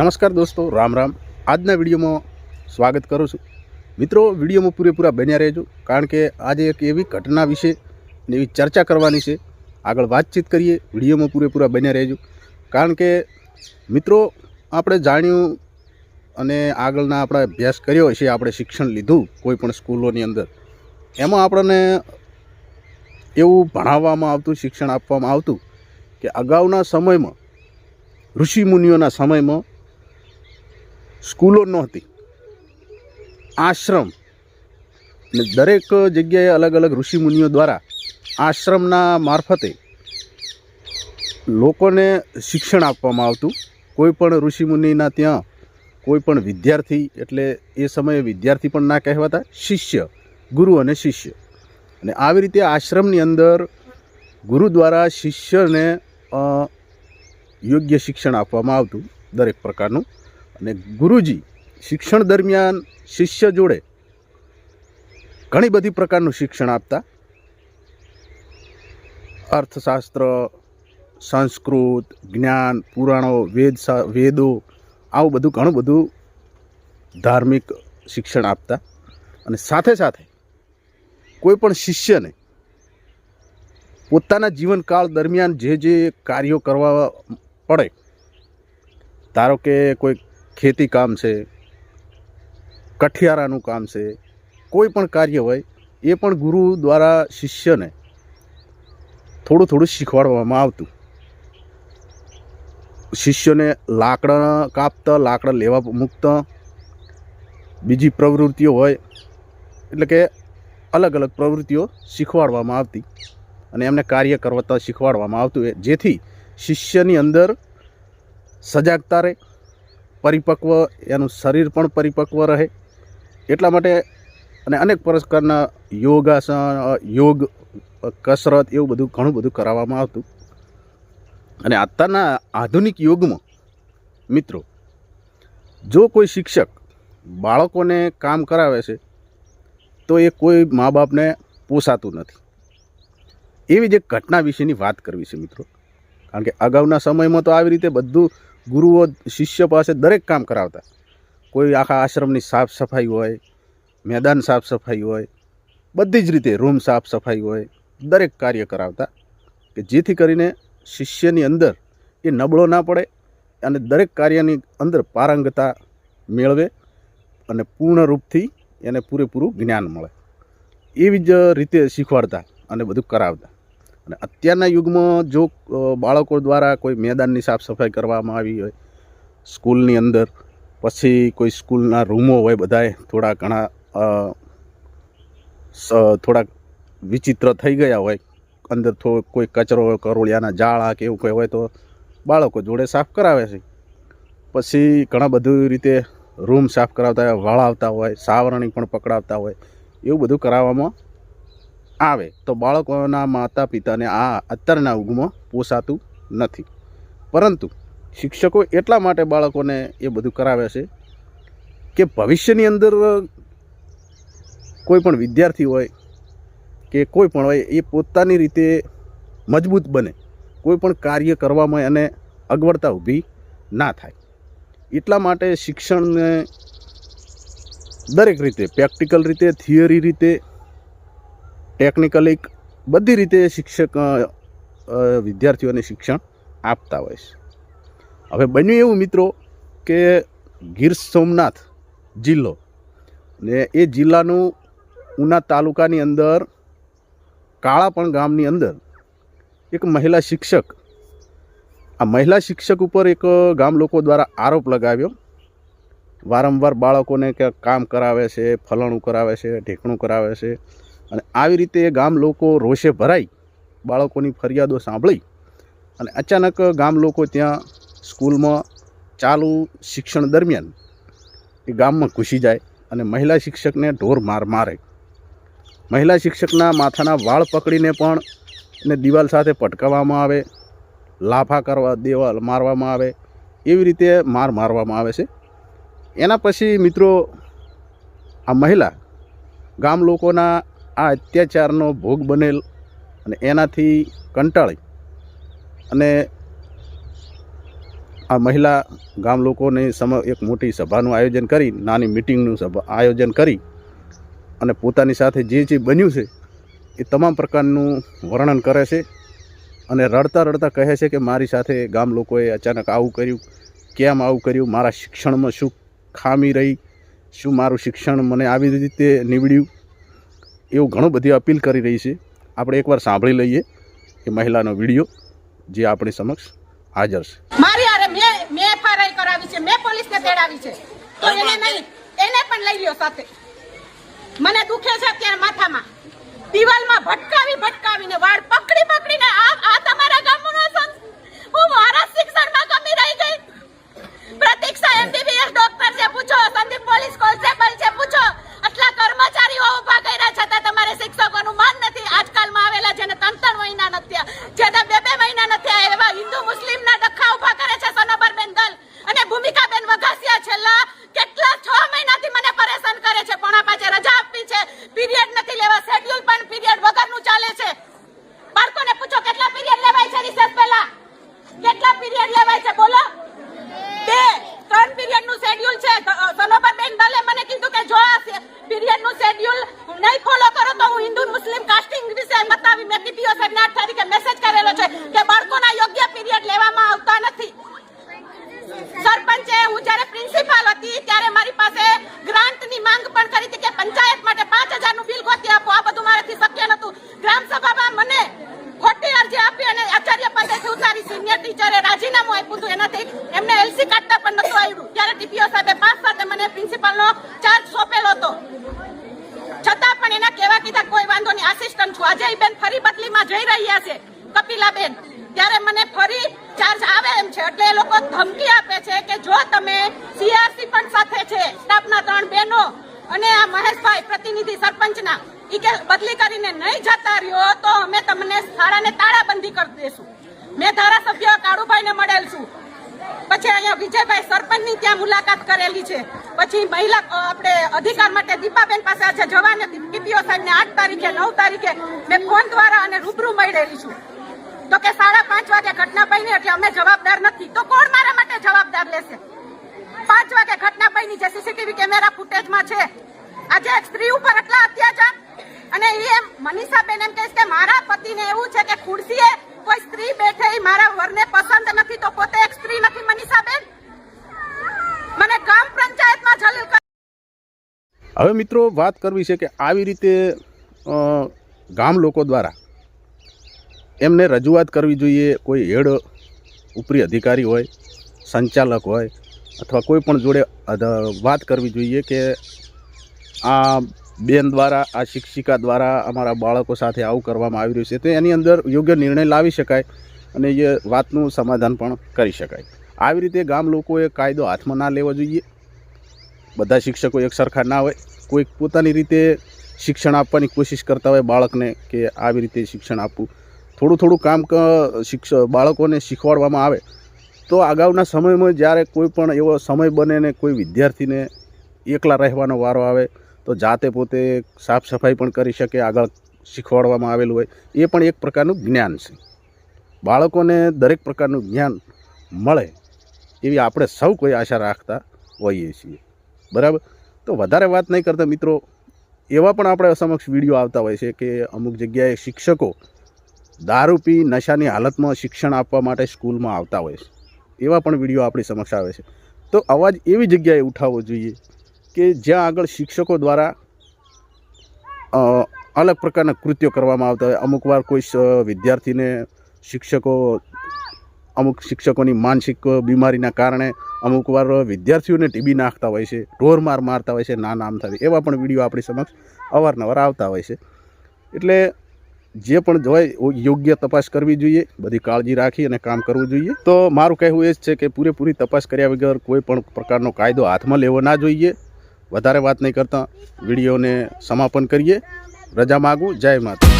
નમસ્કાર દોસ્તો, રામ રામ. આજના વિડીયોમાં સ્વાગત કરું છું. મિત્રો, વિડીયોમાં પૂરેપૂરા બન્યા રહેજો, કારણ કે આજે એક એવી ઘટના વિશે ને એવી ચર્ચા કરવાની છે. આગળ વાતચીત કરીએ, વિડીયોમાં પૂરેપૂરા બન્યા રહેજો. કારણ કે, મિત્રો, આપણે જાણ્યું અને આગળના આપણે અભ્યાસ કર્યો છે આપણે શિક્ષણ લીધું કોઈ પણ સ્કૂલોની અંદર. એમાં આપણને એવું ભણાવવામાં આવતું, શિક્ષણ આપવામાં આવતું કે અગાઉના સમયમાં ઋષિમુનિઓના સમયમાં સ્કૂલો નહોતી. આશ્રમ. ને દરેક જગ્યાએ અલગ અલગ ઋષિમુનિઓ દ્વારા આશ્રમના મારફતે લોકોને શિક્ષણ આપવામાં આવતું. કોઈ પણ ઋષિમુનિના ત્યાં કોઈ પણ વિદ્યાર્થી, એટલે એ સમયે વિદ્યાર્થી પણ ના કહેવાતા, શિષ્ય, ગુરુ અને શિષ્ય. અને આવી રીતે આશ્રમની અંદર ગુરુ દ્વારા શિષ્યને યોગ્ય શિક્ષણ આપવામાં આવતું દરેક પ્રકારનું. અને ગુરુજી શિક્ષણ દરમિયાન શિષ્ય જોડે ઘણી બધી પ્રકારનું શિક્ષણ આપતા. અર્થશાસ્ત્ર, સંસ્કૃત, જ્ઞાન, પુરાણો, વેદ વેદો, આવું બધું ઘણું બધું ધાર્મિક શિક્ષણ આપતા. અને સાથે સાથે કોઈ પણ શિષ્યને પોતાના જીવનકાળ દરમિયાન જે જે કાર્યો કરવા પડે, ધારો કે કોઈ ખેતી કામ છે, કઠિયારાનું કામ છે, કોઈ પણ કાર્ય હોય, એ પણ ગુરુ દ્વારા શિષ્યને થોડું થોડું શીખવાડવામાં આવતું. શિષ્યને લાકડા કાપતા, લાકડા લેવા મૂકતા, બીજી પ્રવૃત્તિઓ હોય, એટલે કે અલગ અલગ પ્રવૃત્તિઓ શીખવાડવામાં આવતી અને એમને કાર્ય કરવતા શીખવાડવામાં આવતું જેથી શિષ્યની અંદર સજાગતા રહે પરિપક્વ, એનું શરીર પણ પરિપક્વ રહે. એટલા માટે અને અનેક પ્રકારના યોગાસન યોગ, કસરત એવું બધું ઘણું બધું કરાવવામાં આવતું. અને અત્યારના આધુનિક યુગમાં, મિત્રો, જો કોઈ શિક્ષક બાળકોને કામ કરાવે છે, તો એ કોઈ મા બાપને પોસાતું નથી. એવી જ એક ઘટના વિશેની વાત કરવી છે, મિત્રો. કારણ કે અગાઉના સમયમાં તો આવી રીતે બધું ગુરુઓ શિષ્ય પાસે દરેક કામ કરાવતા. કોઈ આખા આશ્રમની સાફ સફાઈ હોય, મેદાન સાફ સફાઈ હોય, બધી જ રીતે રૂમ સાફ સફાઈ હોય, દરેક કાર્ય કરાવતા કે જેથી કરીને શિષ્યની અંદર એ નબળો ના પડે અને દરેક કાર્યની અંદર પારંગતા મેળવે અને પૂર્ણ રૂપથી એને પૂરેપૂરું જ્ઞાન મળે. એવી જ રીતે શીખવાડતા અને બધું કરાવતા. અને અત્યારના યુગમાં જો બાળકો દ્વારા કોઈ મેદાનની સાફ સફાઈ કરવામાં આવી હોય, સ્કૂલની અંદર, પછી કોઈ સ્કૂલના રૂમો હોય બધાએ, થોડા ઘણા થોડાક વિચિત્ર થઈ ગયા હોય, અંદર થોડો કોઈ કચરો કરોળિયાના જાળા કે એવું કંઈ હોય તો બાળકો જોડે સાફ કરાવે છે. પછી ઘણા બધું રીતે રૂમ સાફ કરાવતા હોય વળાવતા હોય, સાવરણી પણ પકડાવતા હોય, એવું બધું કરાવવામાં આવે, તો બાળકોના માતા પિતાને આ અત્યારના યુગમાં પોસાતું નથી. પરંતુ શિક્ષકો એટલા માટે બાળકોને એ બધું કરાવે છે કે ભવિષ્યની અંદર કોઈ પણ વિદ્યાર્થી હોય કે કોઈ પણ હોય, એ પોતાની રીતે મજબૂત બને. કોઈ પણ કાર્ય કરવામાં એને અગવડતા ઊભી ના થાય. એટલા માટે શિક્ષણને દરેક રીતે, પ્રેક્ટિકલ રીતે, થિયરી રીતે ટેકનિકલી બધી રીતે શિક્ષક વિદ્યાર્થીઓને શિક્ષણ આપતા હોય છે. હવે બન્યું એવું મિત્રો કે ગીર સોમનાથ જિલ્લો ને એ જિલ્લાનું ઉના તાલુકાની અંદર, કાળાપણ ગામની અંદર એક મહિલા શિક્ષક, આ મહિલા શિક્ષક ઉપર એક ગામ લોકો દ્વારા આરોપ લગાવ્યો. વારંવાર બાળકોને કે કામ કરાવે છે, ફલાણું કરાવે છે, ઢેકણું કરાવે છે. અને આવી રીતે ગામ લોકો રોષે ભરાઈ બાળકોની ફરિયાદો સાંભળી અને અચાનક ગામ લોકો ત્યાં સ્કૂલમાં ચાલુ શિક્ષણ દરમિયાન એ ગામમાં ઘૂસી જાય અને મહિલા શિક્ષકને ઢોર માર મારે. મહિલા શિક્ષકના માથાના વાળ પકડીને પણ એને દિવાલ સાથે પટકાવવામાં આવે, લાફા કરવા દેવા મારવામાં આવે, એવી રીતે માર મારવામાં આવે છે. એના પછી મિત્રો આ મહિલા ગામ લોકોના આ અત્યાચારનો ભોગ બનેલ અને એનાથી કંટાળી અને આ મહિલા ગામ લોકોને સમ એક મોટી સભાનું આયોજન કરી, નાની મિટિંગનું સભા આયોજન કરી અને પોતાની સાથે જે જે બન્યું છે, એ તમામ પ્રકારનું વર્ણન કરે છે અને રડતા રડતા કહે છે કે મારી સાથે ગામ લોકોએ અચાનક આવું કર્યું, કેમ આવું કર્યું, મારા શિક્ષણમાં શું ખામી રહી, શું મારું શિક્ષણ મને આવી રીતે નીવડ્યું? એવું ઘણું બધી અપીલ કરી રહી છે. આપણે એકવાર સાંભળી લઈએ એ મહિલાનો વીડિયો જે આપણી સમક્ષ હાજર છે. મારી હારે મેં મેં એફઆરઆઈ કરાવી છે મેં પોલીસને તેડાવી છે. તો એને નહીં એને પણ લઈ લ્યો સાથે. મને દુખે છે અત્યારે માથામાં. દિવાલમાં ભટકાવી ભટકાવીને વાળ પકડી પકડીને આ આ તમારા ગામનો હું મારા શિક્ષણમાં કમી રહી ગઈ પ્રતીક્ષા એમબીબીએસ ડોક્ટર છે પૂછો સંદીપ પોલીસ કોન્સ્ટેબલ છે પૂછો આટલા કર્મચારીઓ ઊભા કર્યા છતાં તમારે શિક્ષકોનું માન નથી આજકાલમાં આવેલા જેને ત્રણ ત્રણ મહિના નથી થયા, જેને બે બે મહિના નથી થયા એવા હિન્દુ મુસ્લિમના ડખા ઊભા કરે છે સોનોબરબેન દલ અને ભૂમિકાબેન વઘાસિયા છેલ્લા કેટલા છ મહિનાથી મને પરેશાન કરે છે પોણા પાંચે રજા આપવી છે પીરિયડ નથી લેવા શેડ્યુલ પણ પીરિયડ વગરનું ચાલે છે બાળકોને પૂછો કેટલા પીરિયડ લેવાય છે રિસેસ પહેલા કેટલા પીરિયડ લેવાય છે બોલો બે ત્રણ પીરિયડનું શેડ્યુલ છે સનોબરબેન દલે મને કીધું કે જો આ પીરિયડનું શેડ્યુલ નહીં ફોલો કરો તો હું હિન્દુ મુસ્લિમ કાસ્ટિંગ વિશે બતાવી મેં ટીપીઓ સાહેબને આઠ મેસેજ કરેલો છે કે બાળકોના યોગ્ય પીરિયડ લેવામાં આવતા નથી. સરપંચે, હું જ્યારે પ્રિન્સિપાલ હતી ત્યારે મારી પાસે ગ્રાન્ટની માંગ પણ કરી હતી કે પંચાયત માટે પાંચ હજારનું બિલ ગોતી આપો. આ બધું મારાથી શક્ય નહોતું. ગ્રામ સભામાં મને ખોટી અરજી આપી અને આચાર્ય પદેથી ઉતારી સિનિયર ટીચરે રાજીનામું આપ્યું હતું. એનાથી એમને એલસી કાઢતા પણ નતું આવ્યું. ત્યારે ટીપીઓ સાહેબે પાંચ સાથે મને પ્રિન્સિપાલનો ચાર્જ સોંપેલો હતો છતાં પણ એના કેવા કીધા, કોઈ વાંધો નહીં આસિસ્ટન્ટ છું. આજે બેન ફરી બદલીમાં જઈ રહ્યા છે, કપિલાબેન. ત્યારે મને ફરી ચાર્જ આવે એમ છે. એટલે એ લોકો ધમકી આપે છે કે જો તમે સીઆરસી પણ સાથે છે, સ્ટાફના ત્રણ બહેનો અને આ મહેશભાઈ પ્રતિનિધિ સરપંચના, ઈ કે બદલી કરીને નહીં જતા રહ્યો તો અમે તમને શાળાને તાળાબંધી કરી દેશું. મેં ધારાસભ્ય કાળુભાઈને મળેલ છું. પછી અહીંયા વિજયભાઈ સરપંચની ત્યાં મુલાકાત કરેલી છે. પછી મહિલા આપણે અધિકાર માટે દીપાબેન પાસે આજે જવાને ટીપીઓ સાહેબને આઠ તારીખે, નવ તારીખે મેં ફોન દ્વારા અને રૂબરૂ મળેલી છું. તો કે સાડા પાંચ વાગે ઘટના બની એટલે અમે જવાબદાર નથી. તો કોણ મારા માટે જવાબદાર લેશે? પાંચ વાગે ઘટના બની જે સીસીટીવી કેમેરા ફૂટેજમાં છે. આજે એક સ્ત્રી ઉપર એટલા અત્યાચાર. અને એ મનીષાબેન એમ કહે છે કે મારા પતિને એવું છે કે ખુરશીએ કોઈ સ્ત્રી બેઠે મારા વરને પસંદ નથી તો પોતે એક સ્ત્રી નથી, મનીષાબેન? મને ગામ પંચાયતમાં જલીલ હવે મિત્રો વાત કરવી છે કે આવી રીતે ગામ લોકો દ્વારા એમને રજૂઆત કરવી જોઈએ, કોઈ હેડ ઉપરી અધિકારી હોય, સંચાલક હોય, અથવા કોઈ પણ જોડે વાત કરવી જોઈએ કે આ બેન દ્વારા, આ શિક્ષિકા દ્વારા અમારા બાળકો સાથે આવું કરવામાં આવી રહ્યું છે. તો એની અંદર યોગ્ય નિર્ણય લાવી શકાય અને એ વાતનું સમાધાન પણ કરી શકાય. આવી રીતે ગામ લોકોએ કાયદો હાથમાં ના લેવો જોઈએ. બધા શિક્ષકો એક સરખા ના હોય. કોઈક પોતાની રીતે શિક્ષણ આપવાની કોશિશ કરતા હોય બાળકને કે આવી રીતે શિક્ષણ આપવું. થોડું થોડું કામ શિક્ષ, બાળકોને શીખવાડવામાં આવે. તો અગાઉના સમયમાં જ્યારે કોઈ પણ એવો સમય બને ને કોઈ વિદ્યાર્થીને એકલા રહેવાનો વારો આવે તો જાતે પોતે સાફ સફાઈ પણ કરી શકે, આગળ શીખવાડવામાં આવેલું હોય. એ પણ એક પ્રકારનું જ્ઞાન છે. બાળકોને દરેક પ્રકારનું જ્ઞાન મળે એવી આપણે સૌ કોઈ આશા રાખતા હોઈએ છીએ. બરાબર? તો વધારે વાત નહીં કરતા મિત્રો. એવા પણ આપણે સમક્ષ વીડિયો આવતા હોય છે કે અમુક જગ્યાએ શિક્ષકો દારૂ પી નશાની હાલતમાં શિક્ષણ આપવા માટે સ્કૂલમાં આવતા હોય છે. એવા પણ વીડિયો આપણી સમક્ષ આવે છે. તો અવાજ એવી જગ્યાએ ઉઠાવવો જોઈએ કે જ્યાં આગળ શિક્ષકો દ્વારા અલગ પ્રકારના કૃત્યો કરવામાં આવતા હોય. અમુક વાર કોઈ વિદ્યાર્થીને શિક્ષકો, અમુક શિક્ષકોની માનસિક બીમારીના કારણે અમુક વાર વિદ્યાર્થીઓને ટીબી નાખતા હોય છે, ઢોરમાર મારતા હોય છે, ના નામ થાય એવા પણ વીડિયો આપણી સમક્ષ અવારનવાર આવતા હોય છે. એટલે જે પણ હોય, યોગ્ય તપાસ કરવી જોઈએ, બધી કાળજી રાખી અને કામ કરવું જોઈએ. તો મારું કહેવું એ જ છે કે પૂરેપૂરી તપાસ કર્યા વગર કોઈ પણ પ્રકારનો કાયદો હાથમાં લેવો ના જોઈએ. વધારે વાત નહીં કરતા. વિડીયોને સમાપન કરીએ. રજા માગું. જય માતા